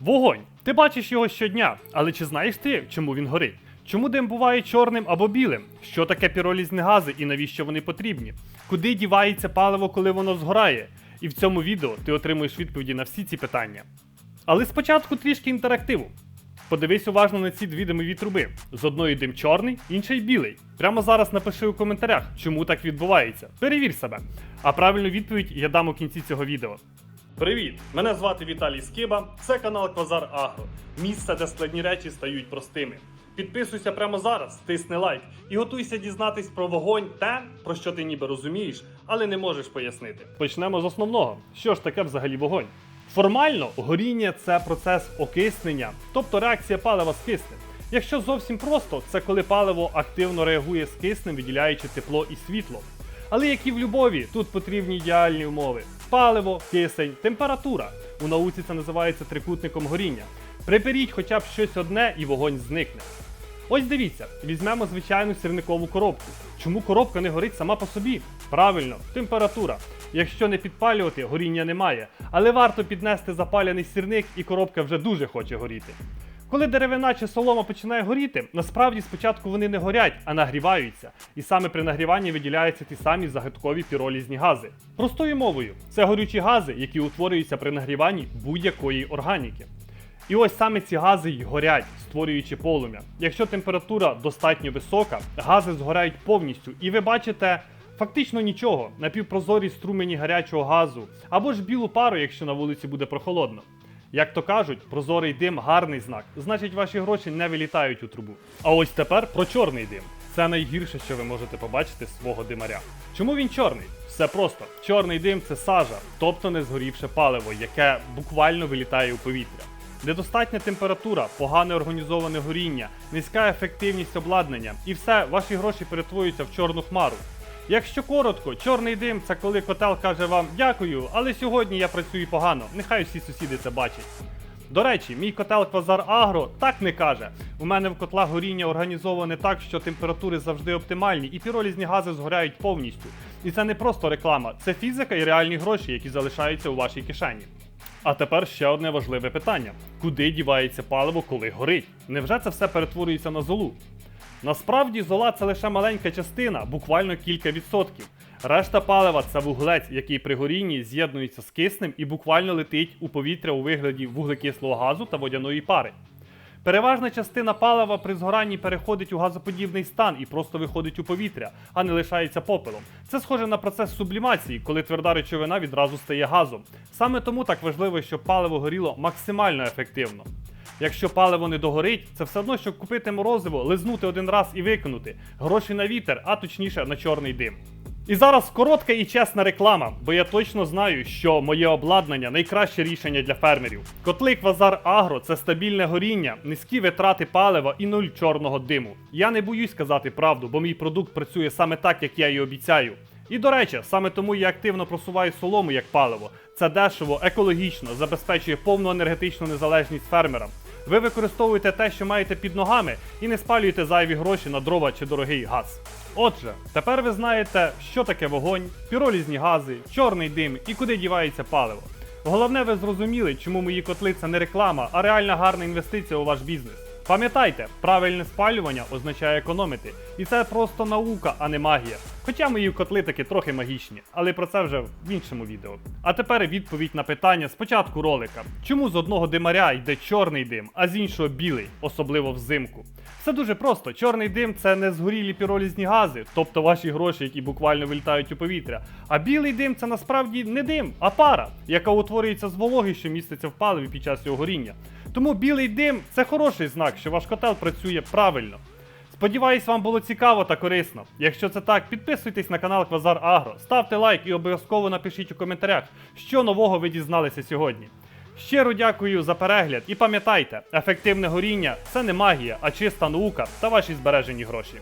Вогонь. Ти бачиш його щодня, але чи знаєш ти, чому він горить? Чому дим буває чорним або білим? Що таке піролізні гази і навіщо вони потрібні? Куди дівається паливо, коли воно згорає? І в цьому відео ти отримуєш відповіді на всі ці питання. Але спочатку трішки інтерактиву. Подивись уважно на ці дві димові труби. З одної дим чорний, інший білий. Прямо зараз напиши у коментарях, чому так відбувається. Перевір себе. А правильну відповідь я дам у кінці цього відео. Привіт! Мене звати Віталій Скиба. Це канал Квазар Агро. Місце, де складні речі стають простими. Підписуйся прямо зараз, тисни лайк і готуйся дізнатись про вогонь те, про що ти ніби розумієш, але не можеш пояснити. Почнемо з основного. Що ж таке взагалі вогонь? Формально горіння це процес окиснення, тобто реакція палива з киснем. Якщо зовсім просто, це коли паливо активно реагує з киснем, виділяючи тепло і світло. Але як і в любові, тут потрібні ідеальні умови: паливо, кисень, температура. У науці це називається трикутником горіння. Приберіть хоча б щось одне і вогонь зникне. Ось дивіться, візьмемо звичайну сірникову коробку. Чому коробка не горить сама по собі? Правильно, температура. Якщо не підпалювати, горіння немає. Але варто піднести запаляний сірник, і коробка вже дуже хоче горіти. Коли деревина чи солома починає горіти, насправді спочатку вони не горять, а нагріваються. І саме при нагріванні виділяються ті самі загадкові піролізні гази. Простою мовою, це горючі гази, які утворюються при нагріванні будь-якої органіки. І ось саме ці гази й горять, створюючи полум'я. Якщо температура достатньо висока, гази згорають повністю, і ви бачите фактично нічого, напівпрозорі струмені гарячого газу, або ж білу пару, якщо на вулиці буде прохолодно. Як то кажуть, прозорий дим гарний знак, значить ваші гроші не вилітають у трубу. А ось тепер про чорний дим. Це найгірше, що ви можете побачити з свого димаря. Чому він чорний? Все просто. Чорний дим це сажа, тобто не згорівше паливо, яке буквально вилітає у повітря. Недостатня температура, погане організоване горіння, низька ефективність обладнання і все, ваші гроші перетворюються в чорну хмару. Якщо коротко, чорний дим це коли котел каже вам дякую, але сьогодні я працюю погано, нехай всі сусіди це бачать. До речі, мій котел Квазар Агро так не каже. У мене в котлах горіння організоване так, що температури завжди оптимальні, і піролізні гази згоряють повністю. І це не просто реклама, це фізика і реальні гроші, які залишаються у вашій кишені. А тепер ще одне важливе питання: куди дівається паливо, коли горить? Невже це все перетворюється на золу? Насправді зола це лише маленька частина, буквально кілька відсотків. Решта палива це вуглець, який при горінні з'єднується з киснем і буквально летить у повітря у вигляді вуглекислого газу та водяної пари. Переважна частина палива при згоранні переходить у газоподібний стан і просто виходить у повітря, а не лишається попелом. Це схоже на процес сублімації, коли тверда речовина відразу стає газом. Саме тому так важливо, щоб паливо горіло максимально ефективно. Якщо паливо не догорить, це все одно, що купити морозиво, лизнути один раз і викинути. Гроші на вітер, а точніше на чорний дим. І зараз коротка і чесна реклама, бо я точно знаю, що моє обладнання найкраще рішення для фермерів. Котли Квазар Агро це стабільне горіння, низькі витрати палива і нуль чорного диму. Я не боюсь сказати правду, бо мій продукт працює саме так, як я і обіцяю. І до речі, саме тому я активно просуваю солому як паливо. Це дешево, екологічно, забезпечує повну енергетичну незалежність фермерам. Ви використовуєте те, що маєте під ногами, і не спалюєте зайві гроші на дрова чи дорогий газ. Отже, тепер ви знаєте, що таке вогонь, піролізні гази, чорний дим і куди дівається паливо. Головне, ви зрозуміли, чому мої котли це не реклама, а реальна гарна інвестиція у ваш бізнес. Пам'ятайте, правильне спалювання означає економити. І це просто наука, а не магія. Хоча мої котли таки трохи магічні, але про це вже в іншому відео. А тепер відповідь на питання з початку ролика: чому з одного димаря йде чорний дим, а з іншого білий, особливо взимку? Все дуже просто. Чорний дим це не згорілі піролізні гази, тобто ваші гроші, які буквально вилітають у повітря. А білий дим це насправді не дим, а пара, яка утворюється з вологи, що міститься в паливі під час його горіння. Тому білий дим це хороший знак, що ваш котел працює правильно. Сподіваюсь, вам було цікаво та корисно. Якщо це так, підписуйтесь на канал Квазар Агро, ставте лайк і обов'язково напишіть у коментарях, що нового ви дізналися сьогодні. Щиро дякую за перегляд і пам'ятайте, ефективне горіння це не магія, а чиста наука та ваші збережені гроші.